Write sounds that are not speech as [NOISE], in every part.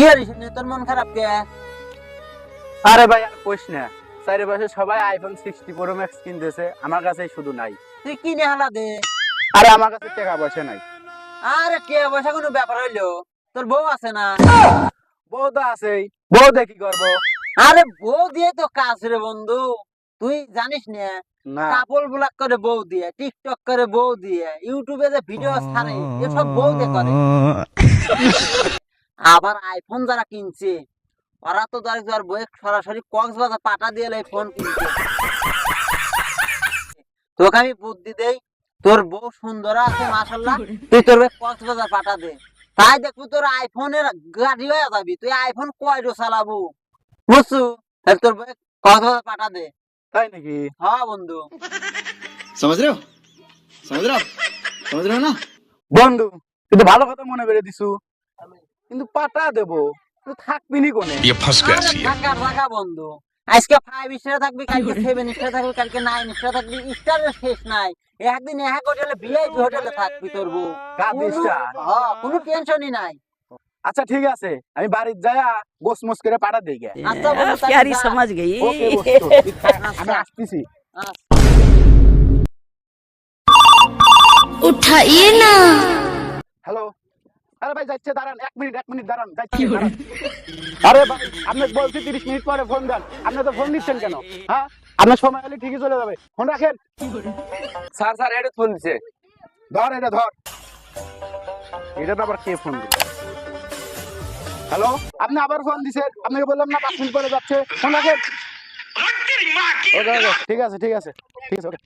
কি হরিস তোর মন খারাপ কে? আরে ভাই আর কইস না। চারিপাশে সবাই আইফোন সিক্সটি প্রো ম্যাক্স কিনতেছে আমার কাছে শুধু নাই। তুই কিনে হালা দে। আরে আমার কাছে টাকা পয়সা নাই। আরে কে পয়সা কোনো ব্যাপার হইল? তোর বউ আছে না? বউ তো আছেই। বউ দেখি করব? আরে বউ দিয়ে তো কাজ রে বন্ধু। তুই জানিস না কাপড় ব্লগ করে বউ দিয়ে টিকটক করে বউ দিয়ে ইউটিউবে যে ভিডিও ছাড়ে এসব বউ দিয়ে করে। [LAUGHS] আবার আইফোন যারা কিনছে ওরা তো ধরে ধর বই সরাসরি কক্সবাজার পাটা দিয়ে ফোন কিনছে তোকে আমি বুদ্ধি দেই তোর বউ সুন্দর আছে মাসাল্লাহ তুই তোর বই কক্সবাজার পাটা দে। তাই দেখবি তোর আইফোনের গাড়ি হয়ে যাবি তুই আইফোন কয় কয়টো চালাবো? বুঝছু? তাহলে তোর বই কক্সবাজার পাটা দে। তাই নাকি? হ্যাঁ বন্ধু। সমাজ রে সমাজ রে সমাজ রে না? বন্ধু তুই তো ভালো কথা মনে করে দিছু। কিন্তু পাটা দেবো। থাকবিনি কোনে? ইয়ে ইয়ে। থাকার থাকা বন্ধ। আজকে ফাইভ স্টার থাকবি কালকে সেভেন স্টার থাকবি কালকে নাইন স্টার থাকবি স্টারের শেষ নাই। একদিন এক হোটেলে ভিআইপি হোটেলে থাকবি স্টার হ্যাঁ কোনো টেনশনই নাই। আচ্ছা ঠিক আছে। আমি বাড়ির যাইয়া গোস মোস করে পাঠা দিয়ে আচ্ছা, সমাজ আচ্ছা। আমি আসতেছি। আচ্ছা। না। হ্যালো আরে ভাই যাচ্ছে দাঁড়ান এক মিনিট এক মিনিট দাঁড়ান যাচ্ছে আরে ভাই আপনি বলছি তিরিশ মিনিট পরে ফোন দেন। আপনি তো ফোন দিচ্ছেন কেন? হ্যাঁ? আপনার সময় হলে ঠিকই চলে যাবে। ফোন রাখেন। স্যার স্যার এটা ফোন দিচ্ছে ধর এটা ধর। এটা তো আবার কে ফোন দিল হ্যালো আপনি আবার ফোন দিছেন। আপনাকে বললাম না পাঁচ মিনিট পরে যাচ্ছে। ফোন রাখেন। ওকে ওকে ঠিক আছে ঠিক আছে ঠিক আছে ওকে।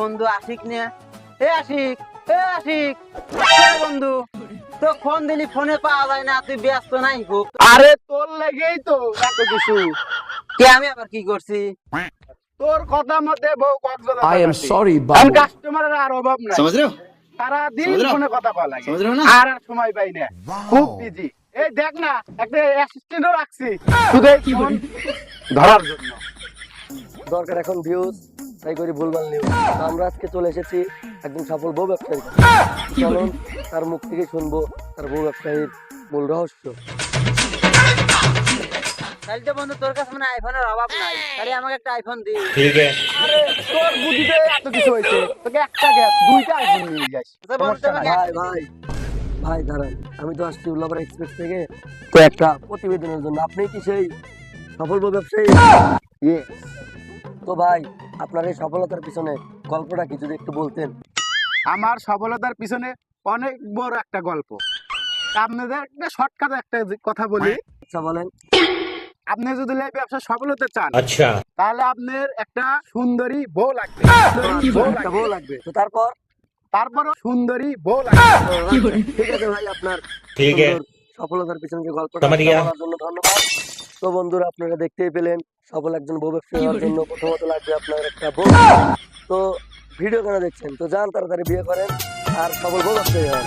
বন্ধু আশিক নে। এ আশিক এ আশিক বন্ধু তো ফোন দিলি ফোনে পাওয়া যায় না তুই ব্যস্ত নাই খুব। আরে তোর লেগেই তো এত কিছু। কে আমি আবার কি করছি? তোর কথা মতে বউ কক্সবাজার আই এম সরি বাবু। আমি কাস্টমারের আর অভাব নাই। বুঝছ সারা দিন ফোনে কথা বলা লাগে বুঝছ না? আর আর সময় পাই না। খুব বিজি এই দেখ না একটা অ্যাসিস্ট্যান্টও রাখছি। শুধু কি ধরার জন্য। দরকার এখন ভিউজ তাই করি ভুলভাল নিউজ আমরা আজকে চলে এসেছি একদম সফল বউ ব্যবসায়ী চলুন তার মুখ থেকে শুনব তার বউ ব্যবসায়ীর মূল রহস্য। তাহলে তো বন্ধু তোর কাছে মানে আইফোনের অভাব নাই। তাহলে আমাকে একটা আইফোন দি আরে তোর বুদ্ধিতে এত কিছু হয়েছে। তোকে একটা গ্যাস দুইটা আইফোন নিয়ে যাস। আচ্ছা নাই। ভাই ভাই ভাই দাঁড়ান। আমি তো আসছি উল্লাপাড়া এক্সপ্রেস থেকে। তো একটা প্রতিবেদনের জন্য। আপনি কি সেই সফল বউ ব্যবসায়ী? Yes. তো ভাই আপনার এই সফলতার পিছনে গল্পটা কি? যদি একটু বলতেন। আমার সফলতার পিছনে অনেক বড় একটা গল্প। আপনাদের একটা শর্টকাট একটা কথা বলি। আচ্ছা বলেন। আপনি যদি ব্যবসা সফল হতে চান আচ্ছা। তাহলে আপনার একটা সুন্দরী বউ লাগবে। বউ লাগবে। তো তারপর? তারপরও সুন্দরী বউ লাগবে। ঠিক আছে ভাই আপনার ঠিক আছে। সফলতার পিছনে গল্পটা জন্য ধন্যবাদ। তো বন্ধুরা আপনারা দেখতেই পেলেন সফল একজন বউ ব্যবসায়ী হওয়ার জন্য প্রথমত লাগবে আপনার একটা বউ। তো ভিডিও কেন দেখছেন? তো যান তাড়াতাড়ি বিয়ে করেন আর সফল বউ ব্যবসায়ী হন